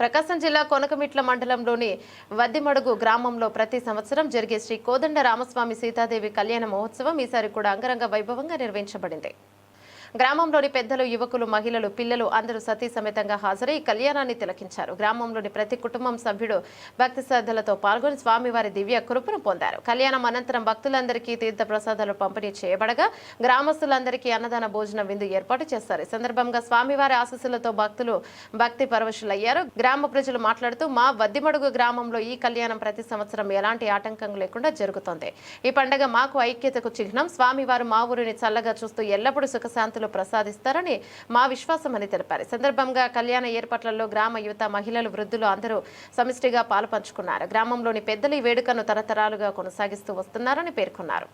ప్రకాశం జిల్లా కొనకమిట్ల మండలంలోని వద్దిమడుగు గ్రామంలో ప్రతి సంవత్సరం జరిగే శ్రీ కోదండ రామస్వామి సీతాదేవి కళ్యాణ మహోత్సవం ఈసారి కూడా అంగరంగ వైభవంగా నిర్వహించబడింది. గ్రామంలోని పెద్దలు యువకులు మహిళలు పిల్లలు అందరూ సతీ సమేతంగా హాజరై కళ్యాణాన్ని తిలకించారు. గ్రామంలోని ప్రతి కుటుంబం సభ్యుడు భక్తి శ్రద్ధలతో పాల్గొని స్వామివారి దివ్య కృపను పొందారు. కళ్యాణం అనంతరం భక్తులందరికీ తీర్థ ప్రసాదాలు పంపిణీ చేయబడగా గ్రామస్తులందరికీ అన్నదాన భోజన విందు ఏర్పాటు చేస్తారు. ఈ సందర్భంగా స్వామివారి ఆశీస్సులతో భక్తులు భక్తి పరవశులయ్యారు. గ్రామ ప్రజలు మాట్లాడుతూ మా వద్దిమడుగు గ్రామంలో ఈ కళ్యాణం ప్రతి సంవత్సరం ఎలాంటి ఆటంకం లేకుండా జరుగుతోంది. ఈ పండగ మాకు ఐక్యతకు చిహ్నం. స్వామివారు మా ఊరిని చల్లగా చూస్తూ ఎల్లప్పుడూ సుఖశాంతులు ప్రసాదిస్తారని మా విశ్వాసమని తెలిపారు. సందర్భంగా కళ్యాణ ఏర్పాట్లలో గ్రామ యువత మహిళలు వృద్ధులు అందరూ సమిష్టిగా పాలుపంచుకున్నారు. గ్రామంలోని పెద్దలు ఈ వేడుకను తరతరాలుగా కొనసాగిస్తూ వస్తున్నారని పేర్కొన్నారు.